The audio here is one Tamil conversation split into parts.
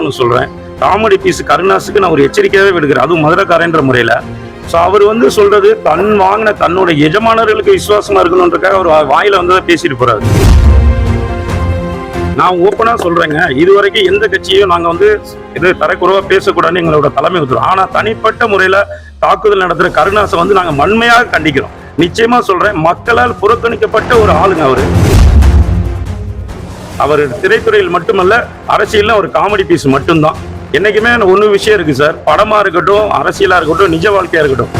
ஒன்று சொல்கிறேன் காமெடி பீஸ் கருணாஸுக்கு நான் ஒரு எச்சரிக்கையாகவே விடுக்கிறேன் அதுவும் மதுரக்காரன்ற முறையில. ஸோ அவர் வந்து சொல்றது தன் வாங்கின தன்னோட எஜமானர்களுக்கு விசுவாசமா இருக்கணுன்றக்காக அவர் வாயில் வாயில பேசிட்டு போகிறாரு நான் ஓப்பனா சொல்றேங்க. இது வரைக்கும் எந்த கட்சியும் நாங்க வந்து இது தரக்குறைவா பேசக்கூடாதுன்னு எங்களோட தலைமை உத்தரவு ஆனா தனிப்பட்ட முறையில தாக்குதல் நடத்துற கருணாசை வந்து நாங்க வன்மையாக கண்டிக்கிறோம். நிச்சயமா சொல்றேன் மக்களால் புறக்கணிக்கப்பட்ட ஒரு ஆளுங்க அவர். அவர் திரைத்துறையில் மட்டுமல்ல அரசியல்ல ஒரு காமெடி பீஸ் மட்டும்தான். என்னைக்குமே ஒண்ணு விஷயம் இருக்கு சார். படமா இருக்கட்டும் அரசியலா இருக்கட்டும் நிஜ வாழ்க்கையா இருக்கட்டும்.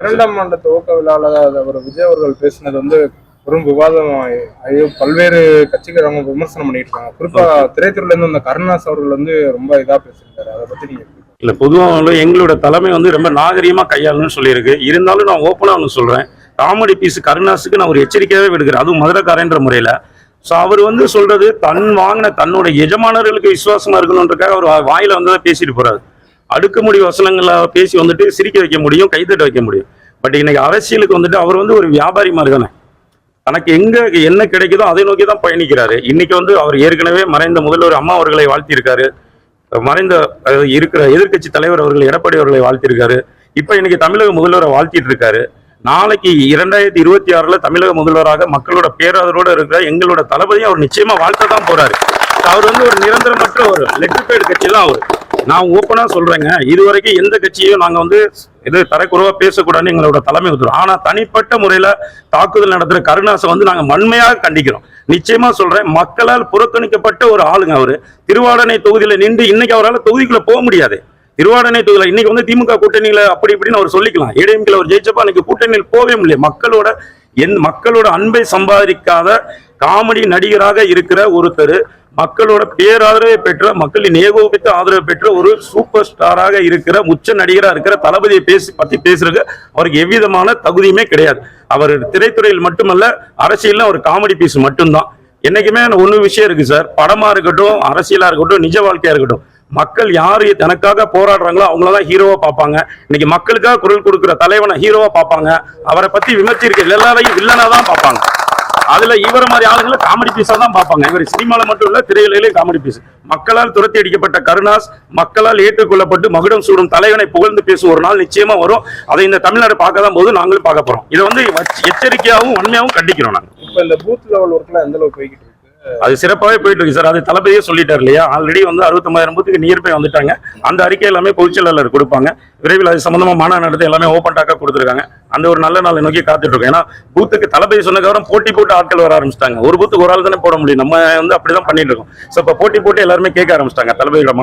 இரண்டாம் ஆண்டு துவக்க விழாவில் அவர் விஜய் அவர்கள் பேசினது வந்து பெரும் விவாதம் ஐயோ பல்வேறு கட்சிக்காரங்க விமர்சனம் பண்ணிட்டு இருக்காங்க குறிப்பா திரைத்துறையில இருந்து அந்த கருணாஸ் அவர்கள் வந்து ரொம்ப இதா பேசியிருக்காரு. அதை பத்தி நீங்க எப்படி இல்ல பொதுவாக எங்களோட தலைமை வந்து ரொம்ப நாகரிகமா கையாளணும்னு சொல்லியிருக்கு. இருந்தாலும் நான் ஓப்பனா ஒன்று சொல்றேன். காமெடி பீஸ் கருணாஸுக்கு நான் ஒரு எச்சரிக்கையாகவே விடுக்கிறேன் அதுவும் மதுரக்காரன்ற முறையில். ஸோ அவர் வந்து சொல்றது தன் வாங்கின தன்னோட எஜமானர்களுக்கு விசுவாசமா இருக்கணுன்றக்காக அவர் வாயில் வாயில வந்து பேசிட்டு போறாரு. அடுக்குமுடி வசனங்களை பேசி வந்துட்டு சிரிக்க வைக்க முடியும் கைதட்ட வைக்க முடியும். பட் இன்னைக்கு அரசியலுக்கு வந்துட்டு அவர் வந்து ஒரு வியாபாரி மாதிரி தானே. தனக்கு எங்க என்ன கிடைக்குதோ அதை நோக்கி தான் பயணிக்கிறாரு. இன்னைக்கு வந்து அவர் ஏற்கனவே மறைந்த முதல்வர் அம்மா அவர்களை வாழ்த்தியிருக்காரு. மறைந்த இருக்கிற எதிர்க்கட்சி தலைவர் அவர்கள் எடப்பாடி அவர்களை வாழ்த்தியிருக்காரு. இப்போ இன்னைக்கு தமிழக முதல்வரை வாழ்த்திட்டு இருக்காரு. நாளைக்கு இரண்டாயிரத்தி இருபத்தி ஆறுல தமிழக முதல்வராக மக்களோட பேராதரோட இருக்கிற எங்களோட தளபதியை அவர் நிச்சயமா வாழ்த்த தான் போறாரு. அவர் வந்து ஒரு நிரந்தரமற்ற ஒரு லெட்டர்பேடு கட்சி தான் அவர். நான் ஓப்பனா சொல்றேங்க. இது வரைக்கும் எந்த கட்சியும் நாங்க வந்து இது தரக்குறவா பேசக்கூடாதுன்னு எங்களோட தலைமை கொடுத்துரும் ஆனா தனிப்பட்ட முறையில தாக்குதல் நடத்துற கருணாசை வந்து நாங்க வன்மையாக கண்டிக்கிறோம். நிச்சயமா சொல்றேன் மக்களால் புறக்கணிக்கப்பட்ட ஒரு ஆளுங்க அவரு. திருவாடனை தொகுதியில நின்று இன்னைக்கு அவரால் தொகுதிக்குள்ள போக முடியாது. திருவாடனை தொகுதியில் இன்னைக்கு வந்து திமுக கூட்டணியில அப்படி இப்படின்னு அவர் சொல்லிக்கலாம். ஏடிஎம்கில் அவர் ஜெயிச்சப்ப அன்னைக்கு கூட்டணியில் போகவே முடியல. மக்களோட என் மக்களோட அன்பை சம்பாதிக்காத காமெடி நடிகராக இருக்கிற ஒருத்தர் மக்களோட பேராதரவை பெற்ற மக்களின் ஏகோபித்த ஆதரவு பெற்ற ஒரு சூப்பர் ஸ்டாராக இருக்கிற உச்ச நடிகராக இருக்கிற தளபதியை பேசி பற்றி பேசுறதுக்கு அவருக்கு எவ்விதமான தகுதியுமே கிடையாது. அவர் திரைத்துறையில் மட்டுமல்ல அரசியலில் அவர் காமெடி பீஸ் மட்டும்தான். என்றைக்குமே ஒன்று விஷயம் இருக்குது சார். படமாக இருக்கட்டும் அரசியலாக இருக்கட்டும் நிஜ வாழ்க்கையாக இருக்கட்டும். மக்கள் யாரு தனக்காக போராடுறாங்களோ அவங்களதான் ஹீரோவா பார்ப்பாங்க. இன்னைக்கு மக்களுக்காக குரல் கொடுக்குற தலைவனை ஹீரோவா பார்ப்பாங்க. அவரை பத்தி விமர்சிக்கிற எல்லாரையும் இல்லைனா தான் பார்ப்பாங்க. அதுல இவர மாதிரி ஆளுங்களை காமெடி பீஸா தான் பார்ப்பாங்க. இவர் சினிமால மட்டும் இல்ல திரையிலேயும் காமெடி பீஸ் மக்களால் துரத்தி அடிக்கப்பட்ட கருணாஸ் மக்களால் ஏற்றுக்கொள்ளப்பட்டு மகுடம் சூடும் தலைவனை புகழ்ந்து பேசும் ஒரு நாள் நிச்சயமா வரும். அதை இந்த தமிழ்நாடு பார்க்க தான் போது நாங்களும் பார்க்க போறோம். இதை வந்து எச்சரிக்கையாகவும் உண்மையாகவும் கண்டிக்கிறோம் நாங்க. இப்ப இந்த பூத் லெவல் ஒர்க்ல எந்த அளவுக்கு போய்கிட்டு அது சிறப்பாகவே போயிட்டு இருக்கு சார். அது தளபதியே சொல்லிட்டார் இல்லையா? ஆல்ரெடி வந்து அறுபத்தொம்பதாயிரம் பூத்துக்கு நியர்பை வந்துட்டாங்க. அந்த அறிக்கை எல்லாமே பொதுச்செயலாளர் கொடுப்பாங்க. விரைவில் அது சம்பந்தமா மாநாடு நடத்தி எல்லாமே ஓப்பன் டாக்கா கொடுத்துருக்காங்க. அந்த ஒரு நல்ல நாளை நோக்கி காத்துட்டு இருக்கோம் ஏன்னா பூத்துக்கு தளபதி சொன்னதுக்கப்புறம் போட்டி போட்டு ஆட்கள் வர ஆரம்பிச்சிட்டாங்க. ஒரு பூத்துக்கு ஒரு ஆள் தானே போட முடியும். நம்ம வந்து அப்படிதான் பண்ணிட்டு இருக்கோம். ஸோ இப்போ போட்டி போட்டு எல்லாருமே கேட்க ஆரம்பிச்சிட்டாங்க தளபதியோட மாநாடு